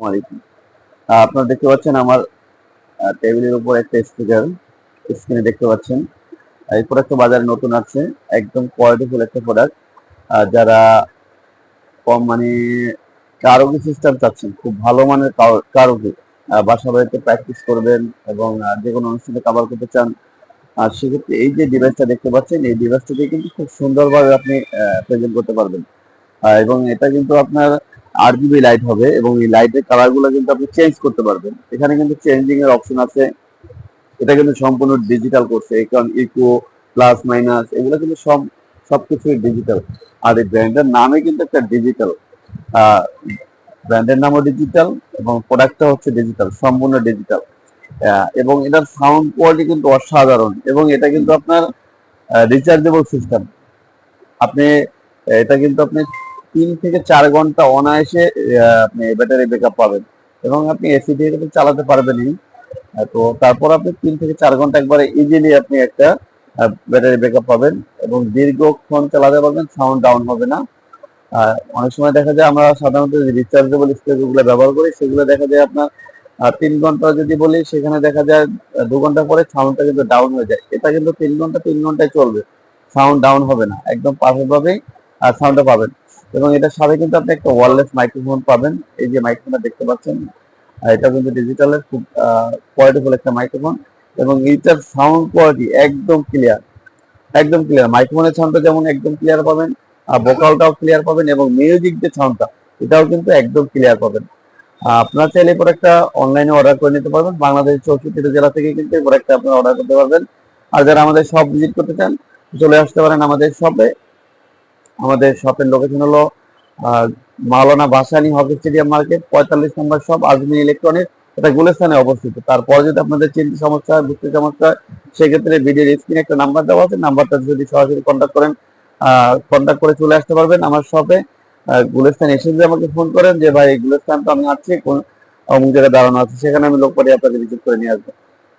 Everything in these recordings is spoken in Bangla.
আলাইকুম দেখতে পাচ্ছেন আমার টেবিলের উপর একটা স্ক্রিনে দেখতে পাচ্ছেন। এই প্রোডাক্টটা বাজারে নতুন আছে একদম কোয়ালিটিফুল একটা প্রোডাক্ট যারা কম মানে কারোগি সিস্টেম চাচ্ছেন, খুব ভালো মানের কারোগি বাসা বাড়িতে প্র্যাকটিস করবেন এবং যে কোনো অনুষ্ঠানে কাভার করতে চান আর সেক্ষেত্রে এই যে ডিভাইসটা দেখতে পাচ্ছেন, এই ডিভাইসটা কিন্তু খুব সুন্দরভাবে আপনি প্রেজেন্ট করতে পারবেন। এবং এটা কিন্তু আপনার আট জিবি লাইট হবে এবং এই লাইটের কালারগুলো কিন্তু আপনি চেঞ্জ করতে পারবেন। এখানে কিন্তু চেঞ্জিং এর অপশন আছে। এটা কিন্তু সম্পূর্ণ ডিজিটাল করছে কারণ ইকো প্লাস মাইনাস এগুলো কিন্তু সব, সবকিছুই ডিজিটাল আর এই ব্র্যান্ডের নামে কিন্তু একটা ডিজিটাল ব্র্যান্ডের নামও ডিজিটাল এবং প্রোডাক্টটা হচ্ছে ডিজিটাল সম্পূর্ণ ডিজিটাল এবং এটার সাউন্ড কোয়ালিটি কিন্তু অসাধারণ এবং এটা কিন্তু আপনার রিচার্জেবল সিস্টেম আপনি, এটা কিন্তু আপনি তিন থেকে চার ঘণ্টা অনায়াসে আপনি ব্যাটারি ব্যাকআপ পাবেন। এবং আপনি এসি দিয়ে চালাতে পারবেনই। তো তারপর আপনি তিন থেকে চার ঘণ্টা একবারে ইজিলি আপনি একটা ব্যাটারি ব্যাকআপ পাবেন এবং দীর্ঘক্ষণ চালাতে পারবেন সাউন্ড ডাউন হবে না। আর অনেক সময় দেখা যায় আমরা সাধারণত রিচার্জেবল স্পেসগুলো ব্যবহার করি, সেগুলো দেখা যায় আপনার তিন ঘণ্টা যদি বলি, সেখানে দেখা যায় দু ঘণ্টা পরে সাউন্ডটা কিন্তু ডাউন হয়ে যায়। এটা কিন্তু তিন ঘণ্টা, তিন ঘন্টায় চলবে। সাউন্ড ডাউন হবে না। একদম পারফেক্ট ভাবেই সাউন্ডটা পাবেন। এবং এটার সাথে কিন্তু আপনি একটা ওয়ারলেস মাইক্রোফোন পাবেন। এই যে মাইক্রোফোনটা দেখতে পাচ্ছেন এটা কিন্তু ডিজিটালের খুব কোয়ালিটিফুল একটা মাইক্রোফোন এবং এইটার সাউন্ড কোয়ালিটি একদম ক্লিয়ার একদম ক্লিয়ার মাইক্রোফোনের সাউন্ডটা যেমন একদম ক্লিয়ার পাবেন, আর ভোকালটাও ক্লিয়ার পাবেন এবং মিউজিক যে সাউন্ডটা এটাও কিন্তু একদম ক্লিয়ার পাবেন। আপনারা চাইলে এই প্রোডাক্টটা অনলাইনে অর্ডার করে নিতে পারবেন। বাংলাদেশের চৌষট্টিটা জেলা থেকে কিন্তু এই প্রোডাক্টটা আপনারা অর্ডার করতে পারবেন। আর যারা আমাদের শপ ভিজিট করতে চান, চলে আসতে পারেন আমাদের শপে আমাদের শপের লোকেশন হলো আহ, Maulana Bhashani hockey stadium market পঁয়তাল্লিশ নম্বর শপ আজমিন ইলেকট্রনিক্স এটা গুলেস্থানে অবস্থিত। তারপর যদি আপনাদের চিন্তা সমস্যা হয় বুঝতে সমস্যা হয় সেক্ষেত্রে ভিডিওর স্ক্রিনে একটা নাম্বার দেওয়া আছে নাম্বারটা যদি সরাসরি কন্ট্যাক্ট করেন কন্ট্যাক্ট করে চলে আসতে পারবেন আমার শপে গুলেস্তান এসে যদি আমাকে ফোন করেন যে ভাই গুলেস্তান তো আমি আছি কোন অমুক জায়গায় দাঁড়ানো আছে সেখানে আমি লোক পাঠিয়ে আপনাকে রিসিভ করে নিয়ে আসব।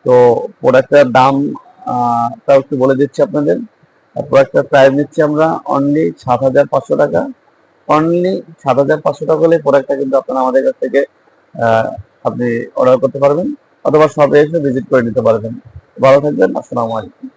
তো প্রোডাক্টের দাম তাও একটু বলে দিচ্ছি আপনাদের। প্রোডাক্টের প্রাইস নিচ্ছি আমরা অনলি সাত হাজার পাঁচশো টাকা। অনলি সাত হাজার পাঁচশো টাকা হলে প্রোডাক্টটা কিন্তু আপনারা আমাদের কাছ থেকে আপনি অর্ডার করতে পারবেন অথবা শপে এসে ভিজিট করে নিতে পারবেন। ভালো থাকবেন, আসসালামু আলাইকুম।